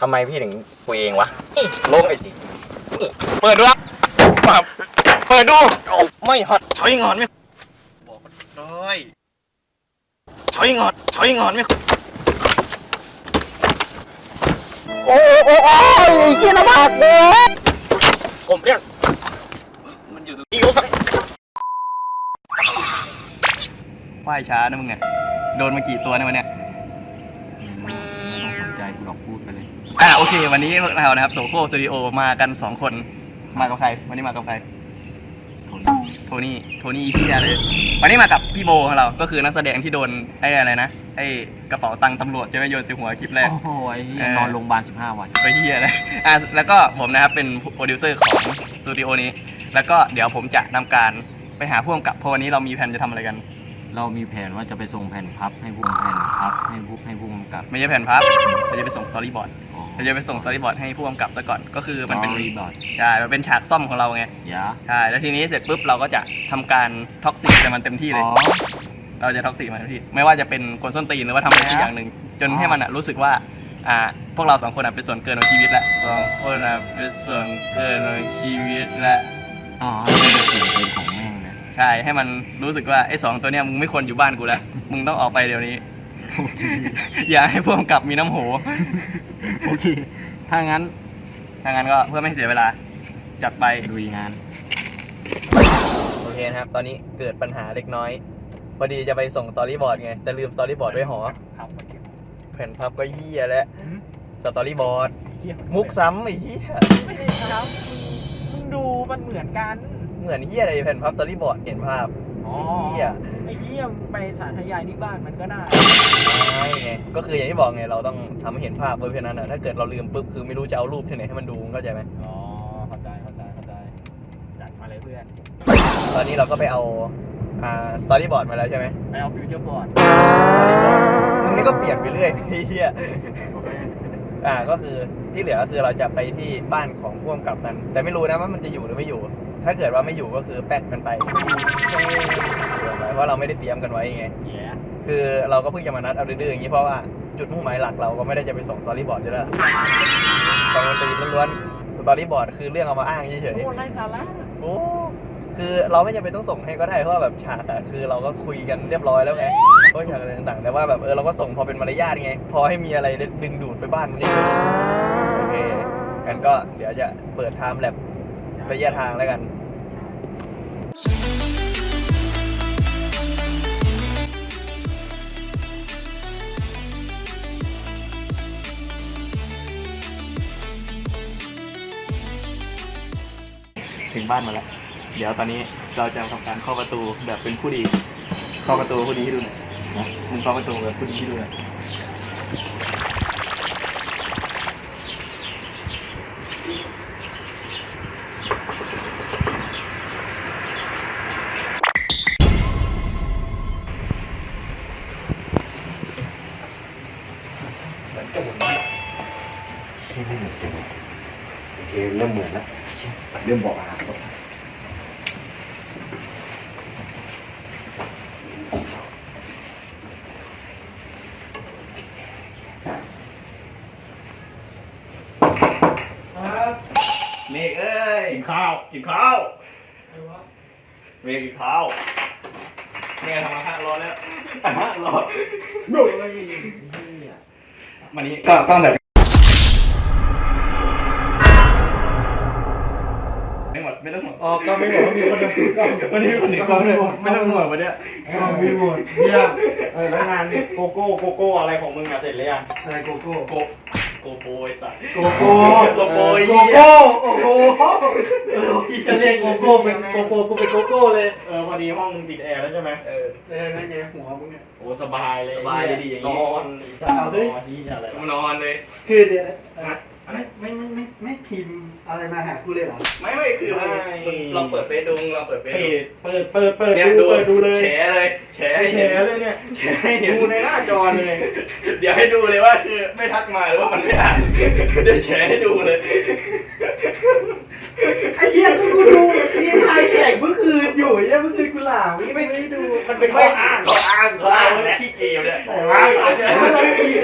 ทำไมพี่ถึงคุยเองวะนี่ลงไอ้สินี่เปิดดูครับมาเปิดดูโอ้ไม่ฮอตช้อยงอนไม่บอกเลยช้อยงอนช้อยงอนไม่โอ้โอ้โอ้ยไอ้เหี้ยลำบากเลยผมเนี่ยมันอยู่ตรงนี้สักว่ายช้านะมึงเนี่ยโดนมากี่ตัวในวันเนี้ยไม่ ต้องสนใจกูหรอกพูดไปเลย อะโอเค วันนี้พวกเรานะครับโซโคสตูดิโอมากัน2คนมากับใคร วันนี้มากับใคร โทนี่โทนี่เฮียเลย วันนี้มากับพี่โบของเราก็คือนักแสดงที่โดนไอ้อะไรนะไอ้กระเป๋าตังค์ตำรวจใช่ไหมโยนใส่หัวคลิปแรก โอ้โหไอ้เหี้ยเออ นอนโรงพยาบาล15 วัน ไปเฮียเลยอะแล้วก็ผมนะครับเป็นโปรดิวเซอร์ของสตูดิโอนี้ แล้วก็เดี๋ยวผมจะนำการไปหาผู้กำกับเพราะวันนี้เรามีแผนจะทำอะไรกัน เรามีแผนว่าจะไปส่งแผ่นพับให้ผู้แผ่นพับให้ผู้ให้ผู้กำกับไม่ใช่แผ่นพับเราจะไปส่งสตอรี่บอร์ดอ๋อเราจะไปส่งสตอรี่บอร์ดให้ผู้กำกับซะก่อนก็คือมันเป็นรีบอร์ดใช่มันเป็นฉากซ่อมของเราไงยาใช่แล้วทีนี้เสร็จปุ๊บเราก็จะทำการท็อกซิกแต่มันเต็มที่เลยอ๋อเราจะท็อกซิกมันเต็มที่ไม่ว่าจะเป็นคนส้นตีนหรือว่าทำอะไรสักอย่างหนึ่งจนอ๋อให้มันอะรู้สึกว่าอ่าพวกเราสองคนอะเป็นส่วนเกินของชีวิตละสองคนอะเป็นส่วนเกินของชีวิตละอ๋อ ใช่ให้มันรู้สึกว่าไอ้สองตัวเนี้ยมึงไม่ควรอยู่บ้านกูแล้ว มึงต้องออกไปเดี๋ยวนี้ อย่าให้พวกำกับมีน้ำโหโอเค ถ้างั้นถ้างั้นก็เพื่อไม่ให้เสียเวลา จัดไปลุยงาน โอเคนะครับ ตอนนี้เกิดปัญหาเล็กน้อย พอดีจะไปส่งสตอรี่บอร์ดไง แต่ลืมสตอรี่บอร์ดไว้หอแผ่นพับก็เหี้ยแล้วสตอรี่บอร์ด มุกซ้ำไอ้เหี้ย ไม่ได้ครับมึงดูมันเหมือนกัน เหมือนเหี้ยอะไรแผ่นพับสตอรี่บอร์ดเห็นภาพอ๋อไอ้เหี้ยไอ้เหี้ยมึงไปสาธยายที่บ้านมันก็ได้ใช่ไงก็คืออย่างที่บอกไงเราต้องทำให้เห็นภาพเพื่อเพราะฉะนั้นอะถ้าเกิดเราลืมปุ๊บคือไม่รู้จะเอารูปที่ไหนให้มันดูมึงเข้าใจไหมอ๋อเข้าใจเข้าใจเข้าใจจัดมาเลยเพื่อนตอนนี้เราก็ไปเอาอ่าสตอรี่บอร์ดมาแล้วใช่ไหมไปเอาฟิวเจอร์บอร์ดสตอรี่บอร์ดมึงนี่ก็เปลี่ยนไปเรื่อยไอ้เหี้ยอ่าก็คือที่เหลือก็คือเราจะไปที่บ้านของผู้กำกับกัน แต่ไม่รู้นะว่ามันจะอยู่หรือไม่อยู่ ถ้าเกิดว่าไม่อยู่ก็คือแป๊กกันไปเพราะเราไม่ได้เตรียมกันไว้ไงเหี้ยคือเราก็เพิ่งจะมานัดเอาดื้อๆอย่างนี้เพราะว่าจุดมุ่งหมายหลักเราก็ไม่ได้จะไปส่งสตอรี่บอร์ดอยู่แล้วตอนมันตีล้วนๆสตอรี่บอร์ดคือเรื่องเอามาอ้างเฉยโอ้ไร้สาระๆโอ้คือเราไม่จำเป็นต้องส่งให้ก็ได้เพราะว่าแบบฉากอะคือเราก็คุยกันเรียบร้อยแล้วไงเพราะฉากอะไรต่างๆแต่ว่าแบบเออเราก็ส่งพอเป็นมารยาทไง พอให้มีอะไรดึงดูดไปบ้านมันนิดนึงโอเคกันก็เดี๋ยวจะเปิดไทม์แลบ ระยะทางแล้วกัน ถึงบ้านมาแล้ว เดี๋ยวตอนนี้เราจะทำการเข้าประตูแบบเป็นผู้ดี เข้าประตูผู้ดีให้ดูหน่อยนะมึงเข้าประตูแบบผู้ดีให้ดูหน่อย โอเคเริ่มเหมือนแล้วเริ่มบอกอะเมฆเอ้ยกินข้าว กินข้าวเมฆกินข้าวเมฆทำอาหารรอแล้วอาหารรอโดนอะไรอีกวันนี้ก็ต้องแบบ ไม่หมดไม่ต้องหมดอ๋อก็ไม่บอกว่ามีคนจะพูดก็วันนี้มีคนหนึ่งกล้องเลยไม่ต้องหมดวันเนี้ยมีหมดเยี่ยมเออแล้วงานโกโก้โกโก้อะไรของมึงอะเสร็จหรือยังอะไรโกโก้โกโกโปรไอ้สัตว์โกโก้โกโก้โกโก้โอ้โหจะเรียกโกโก้เป็นโกโก้กูเป็นโกโก้เลยเออพอดีห้องมึงติดแอร์แล้วใช่ไหมเออเออนั่นไงหัวมึงเนี่ยโอ้สบายเลยสบายดีๆอย่างนี้นอนเอาด้วยที่อะไรมานอนเลยคือเดี๋ยวนะไม่ไม่ไม่ไม่ไม่พิมพ์ อะไรมาหากูเลยเหรอ ไม่ไม่คือมันเราเปิดเฟซดูเราเปิดเฟซเปิดูดเปิดเปิดเปิดเนี่ยดูเปิดดูเลยแฉเลยแฉให้แชเห็นร์เลยเนี่ยแฉให้เห็นดูในหน้าจอเลย เดี๋ยวให้ดูเลยว่าคือไม่ทักมาหรือว่ามันไม่อ่านเดี๋ยวแชร์ให้ดูเลย ไอ้เหี้ยก็กูดูที่ไทยแข่งเมื่อคืนอยู่ไอ้เหี้ยเมื่อคืนกูหลาไม่ไม่ได้ดูมันเป็นข้ออ้างข้ออ้างข้ออ้างเนี่ยขี้เกมเนี่ยข้ออ้างเนี่ยอะไรอีก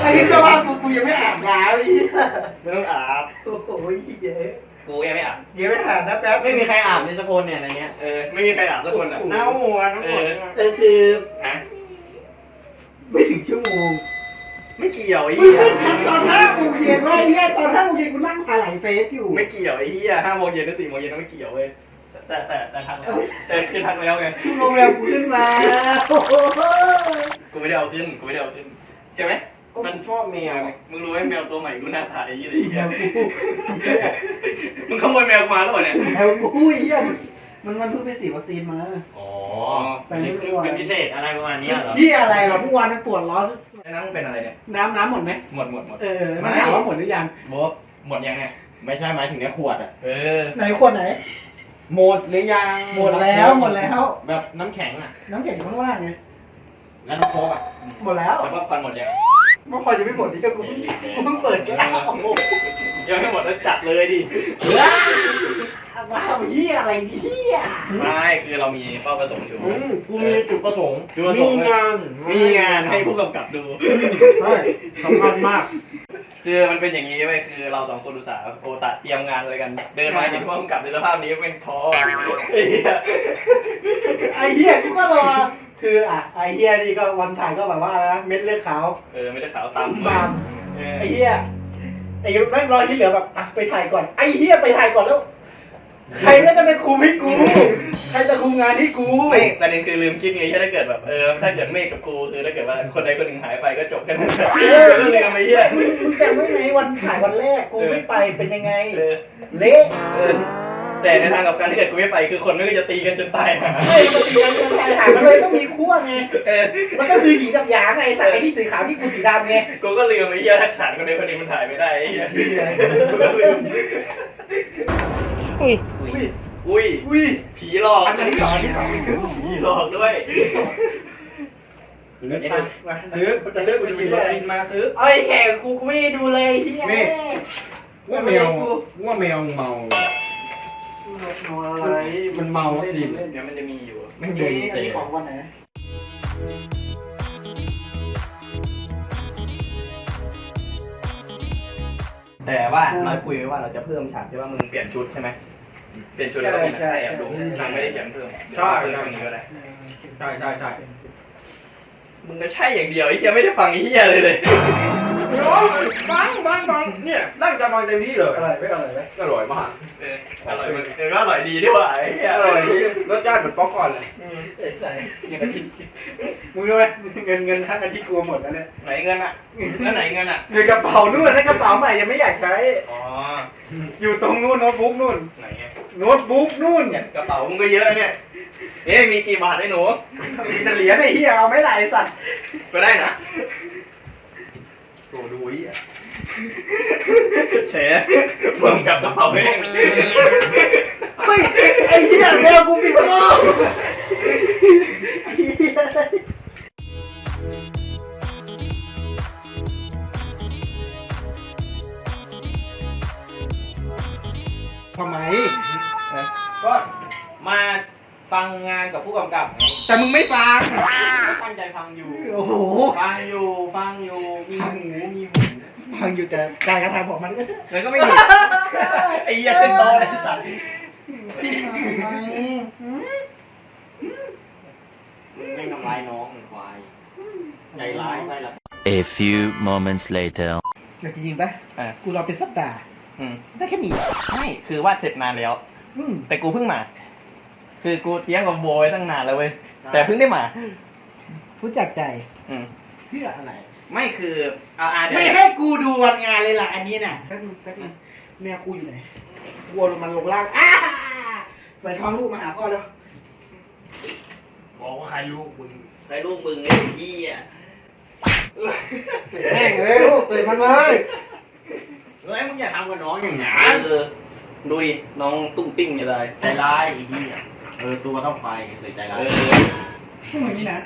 ไอ้ที่จะว่ากูกูยังไม่อาบน้ำไอ้เหี้ยไม่ต้องอาบ โอ้โหเยอะกูยังไม่อาบยังไม่อาบนะแป๊บไม่มีใครอาบในสกคนเนี่ยในเนี้ยเออไม่มีใครอาบสักคนอะน้าหัวน้ำเอหัวอแต่คือฮะไม่ถึงชั่วโมงไม่เกี่ยวไอ้มึงเหี้ยไม่ทันตอนห้าโมงเย็นว่าไอ้เหี้ยตอนห้าโมงเย็นกูนั่งถ่ายหลายเฟซอยู่ ไม่เกี่ยวไอ้เหี้ยห้าโมงเย็นหรือสี่โมงเย็นไม่เกี่ยวเว้ยแต่แต่แต่ทักแล้วแต่คือทักแล้วไงโรงแรมกูขึ้นมาโอ้โหกูไม่ได้เอาขึ้นกูไม่ได้เอาขึ้นใช่ไหม มันชอบแมวมึงรู้ไหมแมวตัวใหม่กูหน้าตาไอ้ยี่อะไรแมเงี้ยวกูเหี้ยมึงขโมยแมวกูมาแล้วเหรอเนี่ยแมวกูไอ้เหี้ยมันมันเพิ่งไปฉีดวัคซีนมา อ๋อไปไม่คือรู้อะเป็นพิเศษอะไรประมาณเนี้ยเหรอที่อะไรหรอเมื่อวานมันปวดร้อนไอ้นั่งเป็นอะไรเนี่ย น้ำน้ำหมดไหมหมดหมดหมด เออมันถามว่าหมดหรือยังโบ๊ะหมดยังไงไม่ใช่หมายถึงในขวดอะ เออ ไหนขวดไหน หมดหรือยังหมดแล้วหมดแล้ว แบบน้ำแข็งอะ น้ำแข็งอยู่ข้างล่างไงแล้วน้ำโค้กอะหมดแล้วแล้วก็ควันหมดยัง เมื่อพอจะไม่หมดนี่ก็กูเพิ่งกูเพิ่งเปิดแก้วยังไม่หมดแล้วจัดเลยดิ ว้าวเหี้ยอะไรเนี่ยไม่คือเรามีเป้าประสงค์อยู่ อืมกูมีจุดประสงค์จุดประสงค์ มีงานมีงานให้ผู้กำกับดู ใช่สำคัญมาก คือมันเป็นอย่างนี้ไปคือเราสองคนอุตส่าห์โอตะเตรียมงานอะไรกัน เดินมาเห็นผู้กำกับในสภาพนี้เป็นท้อไอ้เหี้ยไอ้เหี้ยกูก็รอ คืออะไอ้เหี้ยนี่ก็วันถ่ายก็แบบว่าอะไรนะเม็ดเลือดขาวเออไม่ได้ขาวตามบามเออไอ้เหี้ยไอ้แม่งรอที่เหลือแบบอะไปถ่ายก่อนไอ้เหี้ยไปถ่ายก่อนแล้วใครก็จะเป็นคุมให้กู ใครจะคุมงานให้กูไม่ประเด็นคือลืมคิดไงถ้าเกิดแบบเออถ้าเกิดเมฆกับกูคือถ้าเกิดว่าคนใดคนหนึ่งหายไปก็จบแค่นั้นก็ลืมไปเหี้ยมึงมึงจำไว้ไหมวันถ่ายวันแรกกูไม่ไปเป็นยังไงเออเละเออ แต่ในทางกับการที่เกิดกูไม่ไปคือคนก็จะตีกันจนตายหาเฮ้ยมันเรียนกันไปถ่ายมันเลยต้องมีขั้วไงเออมันก็คือหญิงกับหยางไงสายที่สีขาวที่กูสีดำไงกูก็ลืมไอ้เหี้ยถ้าขาดคนใดคนหนึ่งมันถ่ายไม่ได้ไอ้เหี้ยกูก็ลืมอุ้ยอุ้ยอุ้ยผีหลอกอันนี้สอนที่สอนผีหลอกด้วยซื้อซื้อจะเลือกไปซื้ออะไรมาซื้อไอ้แขกกูกูไม่ได้ดูเลยที่นี่ว่าแมวว่าแมวเมา อะไรมันเมาสิเดี๋ยวมันจะมีอยู่ไม่อันเย็นนี้เสียของวันไหนแต่ว่าเราคุยไว้ว่าเราจะเพิ่มฉากที่ว่ามึงเปลี่ยนชุดใช่ไหมเปลี่ยนชุดแล้วก็มีนักแสดงดูยังไม่ได้เขียนเพิ่มเพิ่มตรงนี้ก็ได้ใช่ใช่ใช่มึงก็ใช่อย่างเดียวไอ้เหี้ยไม่ได้ฟังไอ้เหี้ยเลยเลย ฟังฟังฟังเนี่ยตั้งใจฟังเต็มที่เลยอร่อยไหมอร่อยไหมอร่อยมากเอออร่อยมันเออก็อร่อยดีด้วยไอ้เหี้ยอร่อยดีรสชาติเหมือนป๊อปคอร์นเลยเอ๊ะใส่ยังกะทิมึงรู้ไหมเงินเงินทั้งอาทิตย์กลัวหมดแล้วเนี่ยไหนเงินอะแล้วไหนเงินอะเงินกระเป๋านู่นนะกระเป๋าใหม่ยังไม่อยากใช้อ๋ออยู่ตรงนู่นโน้ตบุ๊กนู่นไหนโน้ตบุ๊กนู่นเนี่ยกระเป๋ามึงก็เยอะเนี่ยเอ๊ะมีกี่บาทไอ้หนูมีแต่เหรียญไอ้เหี้ยเอาไม่ไหลสัตว์ก็ได้นะ โอ้ดูไอ้อะแฉเพิ่มกับกระเป๋าเองเฮ้ยไอ้เหี้ยแมวกูปิดโลกไอ้เหี้ยทำไม ก็มา ฟังงานกับผู้กำกับไงแต่มึงไม่ฟัง ก็ตั้งใจฟังอยู่ โอ้โห ฟังอยู่ ฟังอยู่ มีหูมีหูฟังอยู่แต่การกระทำของมันก็แล้วก็ไม่หยุดไอ้เหี้ยขึ้นโต๊ะเลยไอ้สัตว์ไม่ทำร้ายน้องเหมือนควาย ใจร้ายไส้ละ A few moments later. แต่จริงๆปะอะกูรอเป็นสัปดาห์ อืมได้แค่นี้ ไม่ คือวาดเสร็จนานแล้ว อืมแต่กูเพิ่งมา คือกูเตรียมกับโบไว้ตั้งนานแล้วเว้ย แต่เพิ่งได้มารู้จักใจอืมเพื่ออะไร ไม่คือเอาอ่าเดี๋ยวไม่ให้กูดูวันงานเลยล่ะอันนี้น่ะแป๊บนึงแป๊บนึงแม่กูอยู่ไหนวัวลงมันลงล่างอ้าไปท้องลูกมาหาพ่อแล้วบอกว่าใครรู้คุณใส่ลูกมึงไอ้เหี้ยแม่งเลยลูกตื่นมันเลยเฮ้ยมึงอย่าทำกับน้องอย่างเอนั้นอดูดิน้องตุ้งติ้งจะได้ใจร้ายไอ้ที่อะ เออตัวต้องไฟใส่ใจร้าเอยอพวกมึงนี่นะ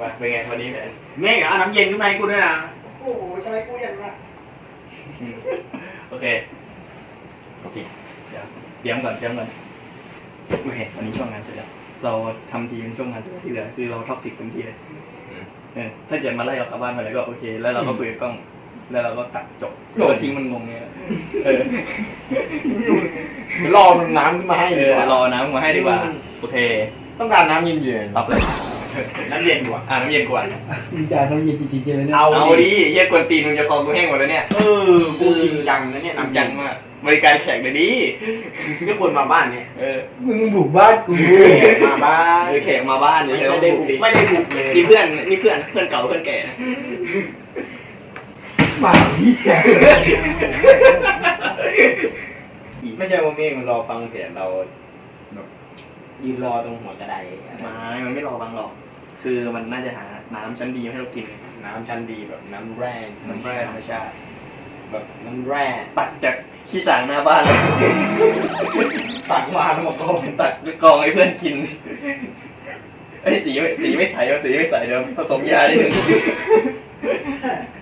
ว่าเป็นไงวันนี้แผนเมฆเอาน้ำเย็นขึ้นมาให้กูด้วยนะโอ้โหทำไมกูอย่างละโอเคโอเคเดี๋ยวเตรียมก่อนเตรียมก่อนโอเควันนี้ช่วงงานเสร็จแล้วเราทำทีมช่วงงานเสร็จแล้วที่เหลือคือเราท็อกซิกเต็มที่เลยเออถ้าเกิดมาไล่เรากลับบ้านมาแล้วก็โอเค แล้วเราก็คุยกับกล้อง แล้วเราก็ตัดจบแล้วก็ทิ้งมันงงเนี่ยเออ รอมันน้ำขึ้นมาให้เอเลยอรอน้ำมาให้ดีกว่าโอเคต้องการน้ำเย็นตับเลยๆน้ำเย็นกว่า อ่าน้ำเย็นกว่ามึงจ่ายน้ำเย็นจริงๆเลยเนี่ยเอา เอาดิเยี่ยกวนตีนมึงจะคอกูแห้งหมดแล้วเนี่ยเออกูจริงจังนะเนี่ยน้ำจังมากบริการแขกเลยดิไม่ควรมาบ้านเนี่ยเออมึงบุกบ้านกูมาบ้านเออแขกมาบ้านไม่เดี๋ยวใช่เราได้บุบุกกดิไม่ได้บุกเลยนี่เพื่อนนี่เพื่อนเพื่อนเก่าเพื่อนแก่นะหมาพี่แไม่ใช่ว่าเมฆมันรอฟังเสียงเราแบบยืนรอตรงหัวกระไดอะไรไม่มันไม่รอบังหรอก คือมันน่าจะหาน้ำชั้นดีให้เรากินน้ำชั้นดีแบบน้ำแร่น้ำแร่ธรรมชาติแบบน้ำแร่ตักจากขี้สางหน้าบ้านเลยตักมาทั้งหมดก็ตักกองให้เพื่อนกินไอ้ยสีไม่สีไม่ใสเอาสีไม่ใสเดี๋ยวผสมยาได้หนึ่ง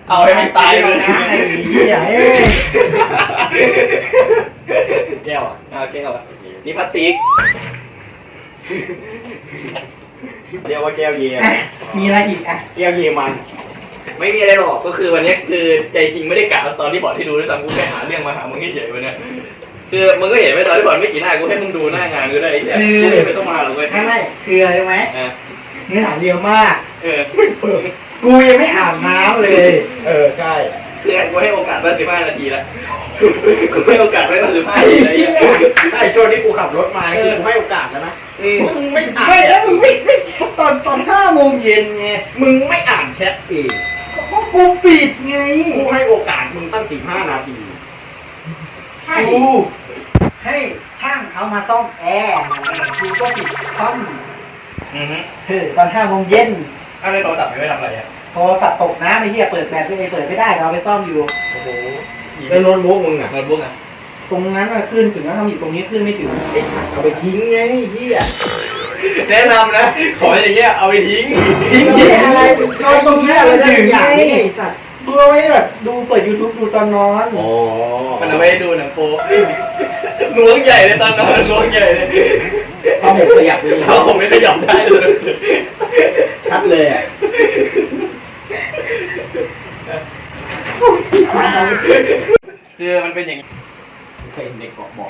เอาให้มันตายเลย ไอ้เหี้ยเอ้ย แก้วอะเอาแก้วอะนี่พลาสติก เรียกว่าแก้วเยอะมีอะไรอีกอะแก้วเยมัน ไม่มีอะไรหรอกก็คือวันนี้คือใจจริงไม่ได้กะเอาสตอรี่บอร์ดให้ดูด้วยซ้ำกูแค่หาเรื่องมาหามึงเฉยๆวันเนี้ยคือมึงก็เห็นไหมสตอรี่บอร์ดไม่กี่หน้ากูให้มึงดูหน้างานก็ได้ไอ้เนี่ยกูไม่ต้องมาหรอกเว้ยไม่ไม่คืออะไรรู้ไหมอะเนื้อหาเรียวมากเออ กูยังไม่อาบน้ำเลย เออใช่ คือกูให้โอกาสตั้งสิบห้านาทีแล้วกูให้โอกาสไว้ตั้งสิบห้าไอ้นาทีเหี้แล้วยไอ้ช่วงที่กูขับรถมาคือกูให้โอกาสแล้วนะอืมมึงไม่อ่านไม่แล้วมึงไม่ไม่ตอนตอนห้าโมงเย็นไงมึงไม่อ่านแชทเองก็กูปิดไงกูให้โอกาสมึงตั้งสิบห้านาทีใช่กูให้ช่างเขามาซ่อมแอร์กูก็ปิดคอมอือฮึเออตอนห้าโมงเย็น อะไรโทรศัพท์ไม่ทำอะไรอะ โทรศัพท์ตกน้ำไอ้เหี้ยเปิดแบตไม่ได้เปิดไม่ได้เราไปซ่อมอยู่ โอ้โหแล้วโน้ตบุ๊กมึงอะโน้ตบุ๊กอะตรงนั้นอะขึ้นถึงแล้วทำอยู่ตรงนี้ขึ้นไม่ถึงไอ้สัตว์เอาไปทิ้งไงเหี้ยแนะนำนะ ขออย่างเงี้ยเอาไปทิ้งทิ้งเหี้ยอะไรนอนตรงนี้อะไรถึงไงไอ้สัตว์ดูไว้แบบดูเปิด YouTube ดูตอนนอนอ๋อมันเอาไว้ดูหนังโป๊ล้วงใหญ่เลยตอนนั้นล้วงใหญ่เลยเอาผมขยับเลยเอาผมไม่ขยับได้เลยชัดเลยอะ คือมันเป็นอย่างนี้เคยเห็นเด็กบอกบอก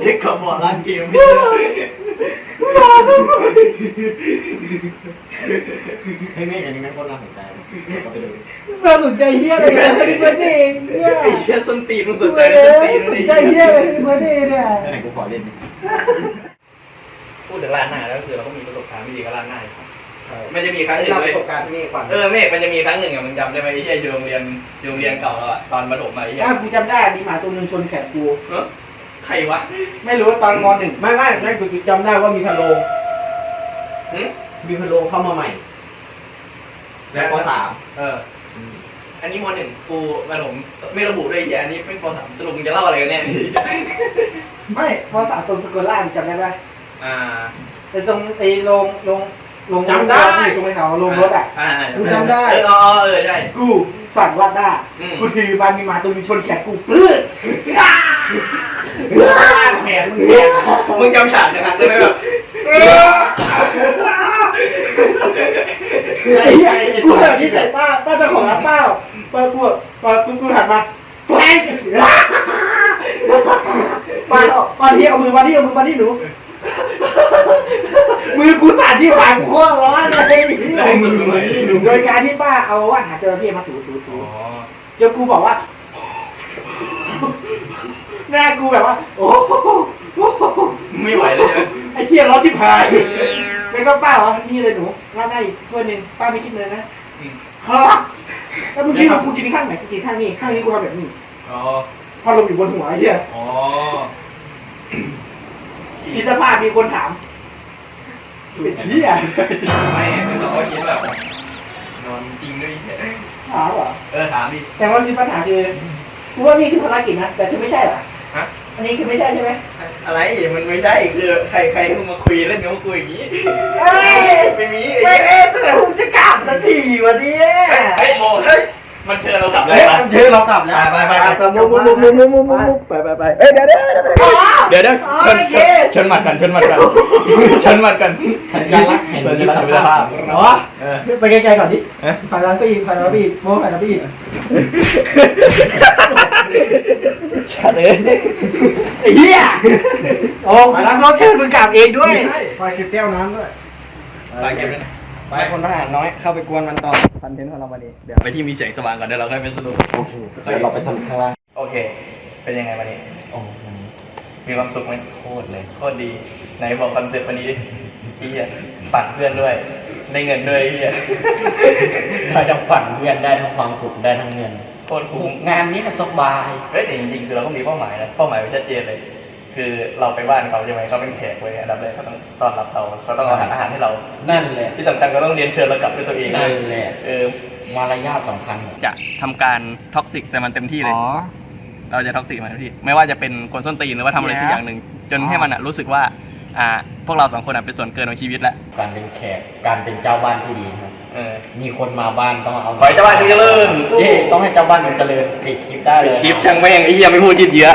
เด็กขับบอกร้านเกมไม่เชื่อเฮ้ยไม่อันนี้แม่งโคตรน่าสนใจก็ไปดูน่าสนใจเหี้ยอะไรกันให้เบิร์ดเดย์เหี้ยไอ้เหี้ยส้นตีนมึงสนใจเอส้นอตีนสเลยนใจเหี้ยอะไรให้เบิร์ดเดย์เนี่ยไหนกูขอเล่นดิ พูดถึงร้านหน้าแล้วคือเราก็มีประสบการณ์ไม่ดีกับร้านหน้าอยู่มันจะมีครั้งหนึ่งรับเลปยระสบการณ์ที่นี่ก่อนเออเมฆมันจะมีครั้งหนึ่งอะมึงจำได้ไหมไอ้เหี้ยอยู่โรงเรียนอยู่โรงเรียนเก่าเราอะตอนประถมอะไอ้เหี้ยอะกูจำได้มีหมาตัวหนึงชนแขนกู เอ้อใครวะไม่รู้ว่าตอนมหนึ่งไม่ไม่นั่นกูจำได้ว่ามีพะโลงหึมีพะโลงเข้ามาใหม่แล้วปสามเออ อันนี้มหนึ่งกูประถมไม่ระบุด้วยไอ้เหี้ยอันนี้เป็นปสามสรุปมึงจะเล่าอะไรกันแน่นี่ ไม่ปสามตรงสกลล่างจำได้ปะ อ่าแต่ตรงไอ้โรงโรงโรงที่ตรงไปเขาโรงรถอะ อ่ากูจำได้ เอออ๋อเออใช่กูสั่งวัดได้อืม กูถือบันมีหมาตัวหนึงชนแขนกูปื้ดแขนมึงเนี่ยมึงจำฉากนะครับได้ไหมแบบไอ้เหี้ยกูแบบนี้ใส่ป้าป้าเจ้าของร้านเป้าป้าพูดป้ากูกูหันมาแปลงป้าป้าที่เอามือมาที่เอามือมาที่หนู มือกูสั่นที่หางโคตรร้อนเลยแรงสุดเลยโดยการที่ป้าเอาว่าหาเจอที่มาถูถูถูอ๋อจนกูบอกว่า หน้ากูแบบว่าโอ้โหไม่ไหวเลยใช่ไหมไอ้เที่ยร้อนชิบหายแล้วก็ป้าว่านี่เลยหนูร้านได้อีกถ้วยหนึ่งป้าไม่คิดเลยนะอืมครับแล้วมึงคิดว่ากูกินข้างไหนกูกินข้างนี้ข้างนี้กูทำแบบนี้อ๋อ พอลงอยู่บนหัวไอ้เหี้ย อ๋อ คิดสภาพมีคนถามเป็นเหี้ยไม่เราก็คิดแบบนอนจริงด้วยเฉยถามเหรอเออถามดิแต่ว่ามีปัญหาคือกูว่านี่คือภารกิจนะแต่คือไม่ใช่เหรอฮะอันนี้คือไม่ใช่ใช่ไหมอะไรมันไม่ใช่คือใครใครที่มาคุยเล่นกับกูอย่างนี้เอ้ยไม่มีไม่ไอ้เอ๊ะแต่ผมจะกลับสักทีวันนี้ไอ้ยโมเฮ้ยโมมันเชิญเรากลับเลเฮ้ยยปะมันชื่อเรากลับแล้วไปไปไปกลับมุมมุมมุมมุมมุมมุมมุมไปไปไปเอ้ยเดี๋ยวเดี๋ยวเดี๋ยวเดี๋ยวเดี๋ยวชนชนหมัดกันชนหมัดกันชนหมัดกันสัญลักษณ์แห่งสัญมิลักษตรณ์มิตรภาภาพพอ๋อไปไกลๆก่อนดิผ่านหลังไปอีกผ่านหลังไปอีกโม้ผ่านหลังไปอีกชัดเลยไอ้เหี้ยโอ้มาแล้วเขาเชิญมึงกลับเองด้วยใช่ไฟเก็บแก้วน้ำด้วยไปเก็บด้วยนะ ไปคนทหารน้อยเข้าไปกวนมันต่อคอนเทนต์ของเราวันนี้เดี๋ยวไปที่มีแสงสว่างก่อนเดี๋ยวเราค่อยไปสรุปโอเคเดี๋ยวเราไปทำข้างล่างโอเค เป็นยังไงวันนี้โอ้วันนี้มีความสุขไหมโคตรเลยโคตรดีไหนบอกคอนเซ็ปต์วันนี้ดิเฮียปั่นเพื่อนด้วยได้เงินด้วยเฮียได้ทั้งฝันเพื่อนได้ทั้งความสุขได้ทั้งเงินโคตรคุ้มงานนี้ก็สบายเฮ้ยแต่จริงๆคือเราก็มีเป้าหมายนะเป้าหมายไว้ชัดเจนเลย คือเราไปบ้านเขาใช่ไหมเขาเป็นแขกเว้ยอันดับแรกเขาต้องต้อนรับเราเขาต้องเอาอาหารให้เรา นั่นแหละที่สำคัญก็ต้องเรียนเชิญเรากลับด้วยตัวเองนั่นแหละเออมารยาทสำคัญจะทำการท็อกซิกใส่มันเต็มที่เลยเราจะท็อกซิกมันเต็มที่ ไม่ว่าจะเป็นคนส้นตีนหรือว่าทำอะไรสักอย่างหนึ่งจนให้มันอะรู้สึกว่าอ่าพวกเราสองคนอะเป็นส่วนเกินของชีวิตแล้วการเป็นแขกการเป็นเจ้าบ้านที่ดีครับเออ มีคนมาบ้านต้องเอาขอให้เจ้าบ้านจงเจริญ เย้ต้องให้เจ้าบ้านมันเจริญปิดคลิปได้เลย คลิปช่างแม่งไอ้เหี้ยไม่พูดยืดเยื้อ